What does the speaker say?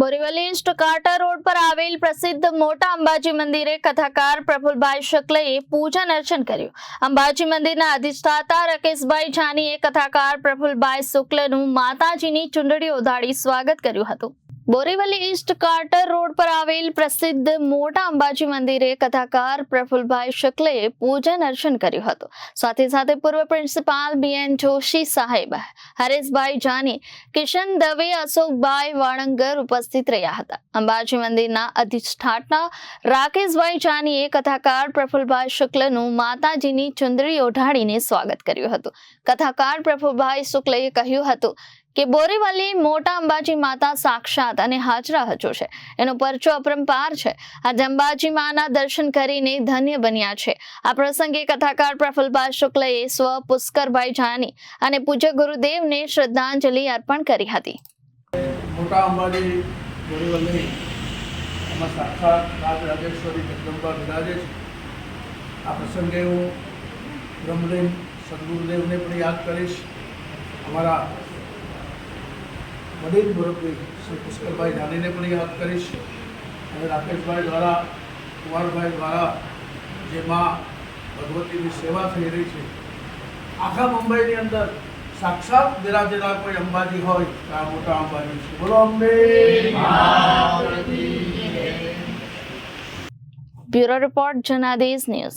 Borivali સ્ટકાટા road પર આવેલ પ્રસિદ્ધ મોટા અંબાજી મંદિરે કથાકાર પ્રફુલભાઈ શુક્લએ પૂજન અર્ચન કર્યું. અંબાજી મંદિરના અધિષ્ઠાતા રકેશભાઈ જાનીએ કથાકાર પ્રફુલભાઈ શુક્લનું માતાજીની ચુંદડી ઉધાડી સ્વાગત કર્યું હતું. બોરીવલી ઈસ્ટ કાર્ટર રોડ પર આવેલ પ્રસિદ્ધ મોટા અંબાજી મંદિરે કથાકાર પ્રફુલભાઈ શુક્લે પૂજન અર્ચન કર્યું હતું. સાથે સાથે પૂર્વ પ્રિન્સિપાલ બીએન જોશી સાહેબ, હરેશભાઈ જાની, કિશન દવે, અશોકભાઈ વાણંગર ઉપસ્થિત રહ્યા હતા. અંબાજી મંદિરના અધિષ્ઠાતા રાકેશભાઈ જાનીએ કથાકાર પ્રફુલભાઈ શુક્લનું માતાજીની ચુંદડી ઓઢાડીને સ્વાગત કર્યું હતું. કથાકાર પ્રફુલભાઈ શુક્લએ કહ્યું હતું કે બોરીવલી મોટા અંબાજી માતા સાક્ષાત અને હાજરા હજુ છે. એનો પરચો અપરંપાર છે. આજે અંબાજી માના દર્શન કરીને ધન્ય બન્યા છે. આ પ્રસંગે કથાકાર પ્રફુલભાઈ શુક્લએ સ્વ પુષ્કરભાઈ જાની અને પૂજ્ય ગુરુદેવને શ્રદ્ધાંજલિ અર્પણ કરી હતી. મોટા અંબાજી બોરીવલી એમાં સાક્ષાત રાજ રાજેશ્વરી જગદંબા બિરાજે છે. આ પ્રસંગે હું બ્રહ્મદેવ સદગુરુદેવને પણ યાદ કરીશ. અમારા વડીલ મુરબ્બી, શ્રી પુષ્કરભાઈ જાનીને પણ યાદ કરીશ. અને રાકેશભાઈ દ્વારા, કુંવરભાઈ દ્વારા, જેમાં ભગવતીની સેવા થઈ રહી છે. આખા મુંબઈની અંદર સાક્ષાત બિરાજેલા કોઈ અંબાજી હોય તો આ મોટા અંબાજી છે. બોલો Ambe. Bureau report Janadesh news.